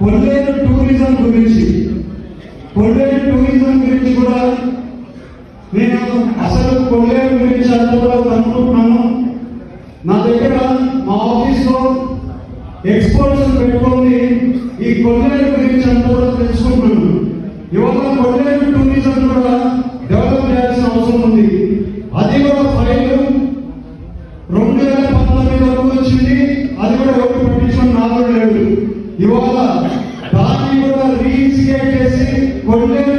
కొల్లేరు tourism గురించి కొల్లేరు tourism గురించి కూడా నేను అసలు కొల్లేరు గురించి అంత కూడా కనుక్కుంటున్నాను. నా దగ్గర మా ఆఫీస్లో ఎక్స్పర్ట్స్ పెట్టుకొని ఈ కొల్లేరు గురించి అంత కూడా తెలుసుకుంటున్నాను. ఇవాళ కొల్లేరు టూరిజం కూడా డెవలప్ చేయాల్సిన అవసరం ఉంది. అది కూడా ఫైల్ రెండు వేల పంతొమ్మిది వరకు వచ్చింది. అది కూడా ఎవరు పట్టించుకుని నాలుగు లేదు ఇవాళ దాన్ని కూడా రీఇన్స్టేట్ చేసి కొల్లేరు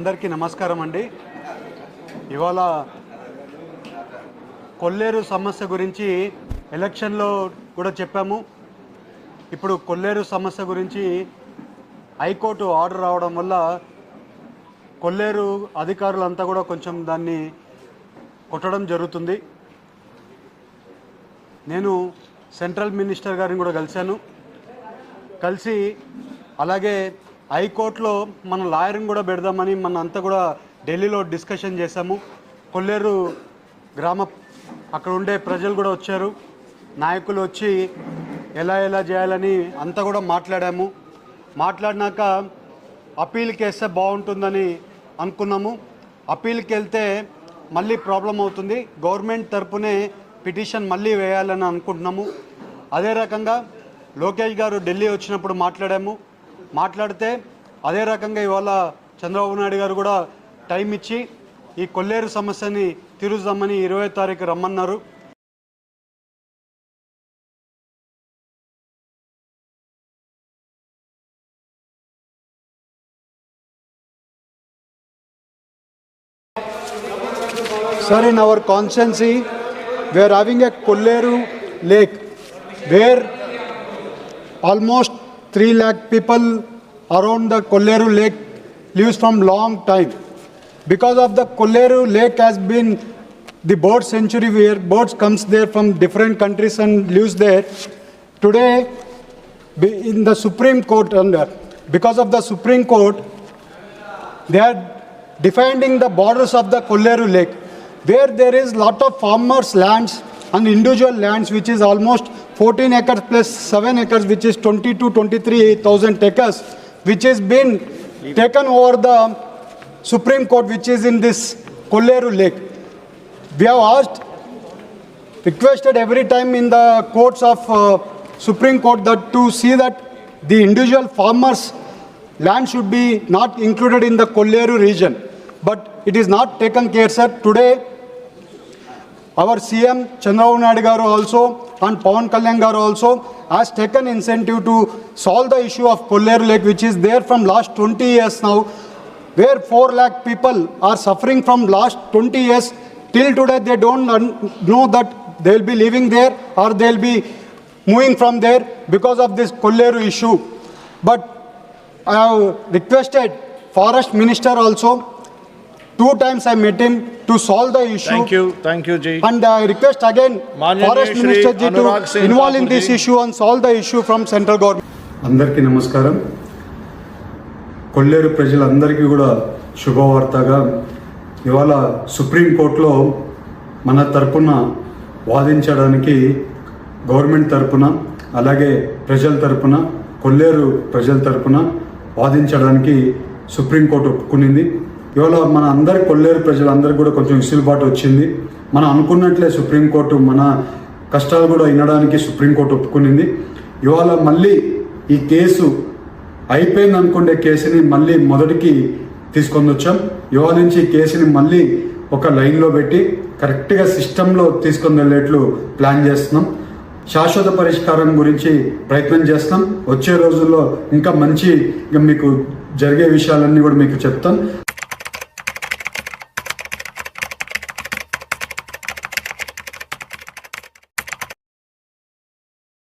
అందరికీ నమస్కారం అండి. ఇవాళ కొల్లేరు సమస్య గురించి ఎలక్షన్లో కూడా చెప్పాము. ఇప్పుడు కొల్లేరు సమస్య గురించి హైకోర్టు ఆర్డర్ రావడం వల్ల కొల్లేరు అధికారులంతా కూడా కొంచెం దాన్ని కొట్టడం జరుగుతుంది. నేను సెంట్రల్ మినిస్టర్ గారిని కూడా కలిశాను. కలిసి అలాగే హైకోర్టులో మన లాయర్ని కూడా పెడదామని మన అంతా కూడా ఢిల్లీలో డిస్కషన్ చేశాము. కొల్లేరు గ్రామ అక్కడ ఉండే ప్రజలు కూడా వచ్చారు. నాయకులు వచ్చి ఎలా ఎలా చేయాలని అంతా కూడా మాట్లాడాము. మాట్లాడినాక అప్పీల్కి వేస్తే బాగుంటుందని అనుకున్నాము. అప్పీల్కి వెళ్తే మళ్ళీ ప్రాబ్లం అవుతుంది. గవర్నమెంట్ తరపునే పిటిషన్ మళ్ళీ వేయాలని అనుకుంటున్నాము. అదే రకంగా లోకేష్ గారు ఢిల్లీ వచ్చినప్పుడు మాట్లాడాము. మాట్లాడితే అదే రకంగా ఇవాళ చంద్రబాబు నాయుడు గారు కూడా టైం ఇచ్చి ఈ కొల్లేరు సమస్యని తీరుద్దామని ఇరవై తారీఖు రమ్మన్నారు. Sir, in our constancy, we are having a Kolleru lake where almost 3 lakh people around the Kolleru lake lives from long time. Because of the Kolleru lake has been the bird sanctuary where birds comes there from different countries and lives there. Today, in the Supreme Court, under because of the Supreme Court, they are defending the borders of the Kolleru lake, where there is lot of farmers' lands and individual lands, which is almost 14 acres plus 7 acres, which is 20 to 23,000 acres, which has been taken over the Supreme Court, which is in this Kolleru lake. We have asked, requested every time in the courts of uh, Supreme Court that to see that the individual farmers' land should be not included in the Kolleru region. But it is not taken care, sir. Today, our CM Chandrababu Naidu garu also and Pawan Kalyan garu also has taken incentive to solve the issue of Kolleru Lake, which is there from last 20 years now, where 4 lakh people are suffering from last 20 years. Till today, they don't know that they will be living there or they will be moving from there because of this Kolleru issue. But I have requested Forest Minister also. Two times I met him to solve the issue. Thank you, thank you, Ji. And I request again Maananiya Forest Shri Minister ji Anurag to Singh involve in Thakur this ji. issue and solve the issue from central government. అందరికీ నమస్కారం కొల్లేరు ప్రజలందరికీ కూడా శుభవార్తగా ఇవాళ సుప్రీంకోర్టులో మన తరపున వాదించడానికి government తరపున అలాగే ప్రజల తరపున కొల్లేరు ప్రజల తరపున వాదించడానికి సుప్రీంకోర్టు ఒప్పుకునింది ఇవాళ మన అందరి కొల్లేరు ప్రజలందరికీ కూడా కొంచెం విసులుబాటు వచ్చింది. మనం అనుకున్నట్లే సుప్రీంకోర్టు మన కష్టాలు కూడా వినడానికి సుప్రీంకోర్టు ఒప్పుకునింది. ఇవాళ మళ్ళీ ఈ కేసు అయిపోయింది అనుకునే కేసుని మళ్ళీ మొదటికి తీసుకొని వచ్చాం. ఇవాళ నుంచి ఈ కేసుని మళ్ళీ ఒక లైన్లో పెట్టి కరెక్ట్గా సిస్టంలో తీసుకొని వెళ్ళేట్లు ప్లాన్ చేస్తున్నాం. శాశ్వత పరిష్కారం గురించి ప్రయత్నం చేస్తాం వచ్చే రోజుల్లో ఇంకా మంచి మీకు జరిగే విషయాలన్నీ కూడా మీకు చెప్తాం.